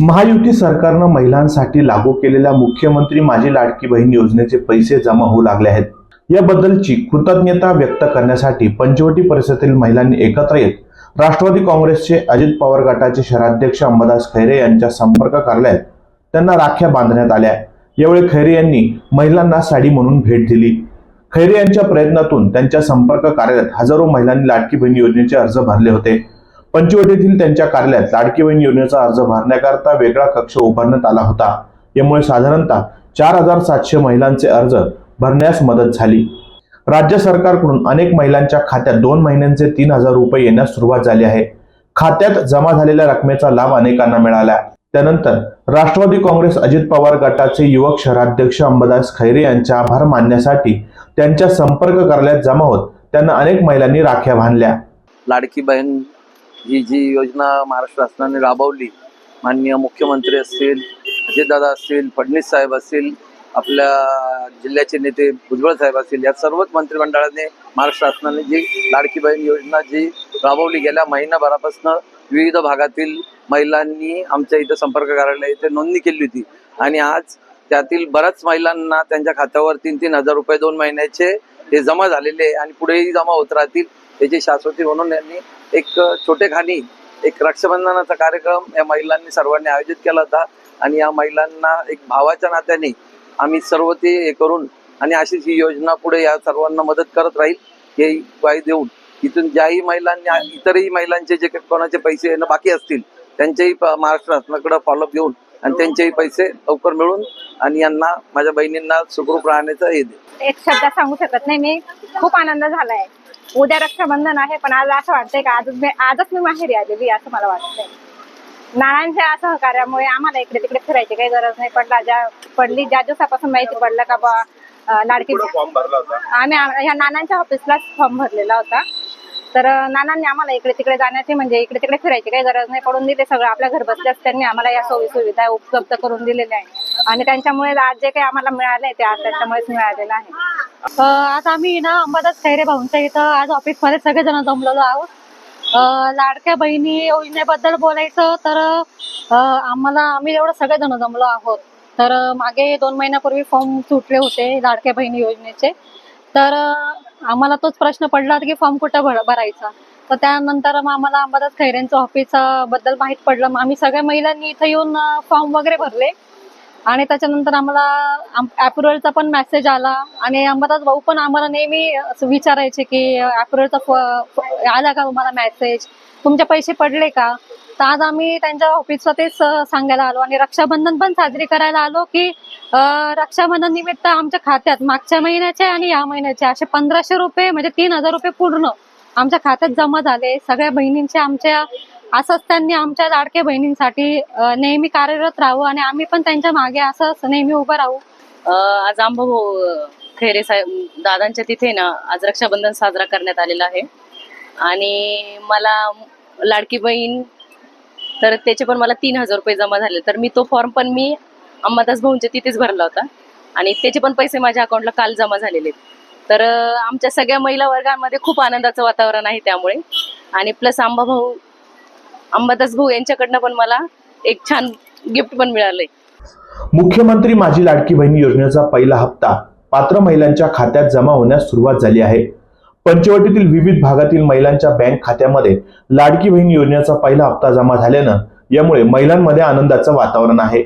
महायुती सरकारनं महिलांसाठी लागू केलेल्या मुख्यमंत्री माझी लाडकी बहीण योजनेचे पैसे जमा होऊ लागले आहेत. याबद्दलची कृतज्ञता व्यक्त करण्यासाठी पंचवटी परिसरातील महिलांनी एकत्र येत राष्ट्रवादी काँग्रेसचे अजित पवार गटाचे शहराध्यक्ष अंबादास खैरे यांच्या संपर्क कार्यालयात त्यांना राख्या बांधण्यात आल्या. यावेळी खैरे यांनी महिलांना साडी म्हणून भेट दिली. खैरे यांच्या प्रयत्नातून त्यांच्या संपर्क कार्यालयात हजारो महिलांनी लाडकी बहीण योजनेचे अर्ज भरले होते. पंचवटीतील त्यांच्या कार्यालयात लाडकी बहीण योजनेचा अर्ज भरण्याकरता वेगळा कक्ष उभारण्यात आला होता. यामुळे साधारणतः चार हजार सातशे महिलांचे अर्ज भरण्यास मदत झाली. राज्य सरकारकडून अनेक महिलांच्या खात्यात दोन महिन्यांचे तीन हजार रुपये येण्यास सुरुवात झाली आहे. खात्यात जमा झालेल्या रकमेचा लाभ अनेकांना मिळाला. त्यानंतर राष्ट्रवादी काँग्रेस अजित पवार गटाचे युवक शहराध्यक्ष अंबादास खैरे यांचे आभार मानण्यासाठी त्यांच्या संपर्क कार्यालयात जमा होत त्यांना अनेक महिलांनी राख्या बांधल्या. लाडकी बहीण ही जी योजना महाराष्ट्र शासनाने राबवली माननीय मुख्यमंत्री असतील अजितदादा असतील फडणवीस साहेब असतील आपल्या जिल्ह्याचे नेते भुजबळ साहेब असतील या सर्वच मंत्रिमंडळाने महाराष्ट्र शासनाने जी लाडकी बहीण योजना जी राबवली गेल्या महिनाभरापासून विविध भागातील महिलांनी आमच्या इथं संपर्क कार्यालय इथे नोंदणी केली होती. आणि आज त्यातील बऱ्याच महिलांना त्यांच्या खात्यावर तीन तीन हजार रुपये दोन महिन्याचे हे जमा झालेले आहे आणि पुढेही जमा होत राहतील. त्याची शाश्वती म्हणून यांनी एक छोटेखानी एक रक्षाबंधनाचा कार्यक्रम या महिलांनी सर्वांनी आयोजित केला होता. आणि या महिलांना एक भावाच्या नात्याने आम्ही सर्व ते हे करून आणि अशीच ही योजना पुढे या सर्वांना मदत करत राहील हे ग्वाही देऊन इथून ज्याही महिलांनी इतरही महिलांचे जे कोणाचे पैसे येणं बाकी असतील त्यांचेही महाराष्ट्र शासनाकडे फॉलोअप घेऊन आणि त्यांचेही पैसे लवकर मिळून आणि यांना माझ्या बहिणींना सुखरूप राहण्याचं हे दे एक शब्द सांगू शकत नाही मी. खूप आनंद झालाय. उद्या रक्षाबंधन आहे पण आज असं वाटतंय का आजच मी आजच मी माहेरी आलेली असं मला वाटतंय. नानांच्या सहकार्यामुळे आम्हाला इकडे तिकडे फिरायची काही गरज नाही पडला ज्या पडली. ज्या दिवसापासून माहिती पडलं का बा अं, लाडकी आम्ही आम- ह्या नानांच्या ऑफिसलाच फॉर्म भरलेला होता. तर नानांनी आम्हाला इकडे तिकडे जाण्याची म्हणजे इकडे तिकडे फिरायची काही गरज नाही पडून दिले सगळं. आपल्या घर बसल्यास त्यांनी आम्हाला या सोयी सुविधा उपलब्ध करून दिलेल्या आहे आणि त्यांच्यामुळे आज जे काही आम्हाला मिळाले ते आज त्यांच्यामुळेच मिळालेलं आहे. आज आम्ही ना अंबादास खैरे भाऊंच्या इथं आज ऑफिसमध्ये सगळेजण जमलेलो आहोत. लाडक्या बहिणी योजनेबद्दल बोलायचं तर आम्हाला आम्ही एवढं सगळेजण जमलो आहोत. तर मागे दोन महिन्यापूर्वी फॉर्म सुटले होते लाडक्या बहिणी योजनेचे. तर आम्हाला तोच प्रश्न पडला होता की फॉर्म कुठं भर भरायचा? तर त्यानंतर मग आम्हाला अंबादास खैरेंचं ऑफिसबद्दल माहीत पडलं. मग आम्ही सगळ्या महिलांनी इथं येऊन फॉर्म वगैरे भरले. आणि त्याच्यानंतर आम्हाला अप्रुव्हलचा पण मेसेज आला. आणि अंबादास भाऊ पण आम्हाला नेहमी असं विचारायचे की अप्रुव्हलचा आला का तुम्हाला मेसेज तुमचे पैसे पडले का? तर आज आम्ही त्यांच्या ऑफिसला तेच सांगायला आलो आणि रक्षाबंधन पण साजरी करायला आलो की रक्षाबंधन निमित्त आमच्या खात्यात मागच्या महिन्याचे आणि या महिन्याचे असे पंधराशे रुपये म्हणजे तीन हजार रुपये पूर्ण आमच्या खात्यात जमा झाले. सगळ्या बहिणींचे आमच्या असंच त्यांनी आमच्या लाडक्या बहिणींसाठी नेहमी कार्यरत राहू आणि आम्ही पण त्यांच्या मागे असंच नेहमी उभं राहू. आज आंबाभाऊ खैरे साहेब दादांच्या तिथे ना आज रक्षाबंधन साजरा करण्यात आलेला आहे. आणि मला लाडकी बहीण तर त्याचे पण मला तीन हजार रुपये जमा झाले. तर मी तो फॉर्म पण मी अंबादास भाऊंच्या तिथेच भरला होता. आणि त्याचे पण पैसे माझ्या अकाउंटला काल जमा झालेले तर आमच्या सगळ्या महिला वर्गांमध्ये खूप आनंदाचं वातावरण आहे त्यामुळे. आणि प्लस आंबाभाऊ अंबादास भाऊ यांच्याकडनं पण मला एक छान गिफ्ट पण मिळालंय. मुख्यमंत्री माझी लाडकी बहीण योजनेचा पहिला हप्ता पात्र महिलांच्या खात्यात जमा होण्यास सुरुवात झाली आहे. पंचवटीतील विविध भागातील महिलांच्या बँक खात्यामध्ये लाडकी बहीण योजनेचा पहिला हप्ता जमा झाल्यानं यामुळे महिलांमध्ये आनंदाचं वातावरण आहे.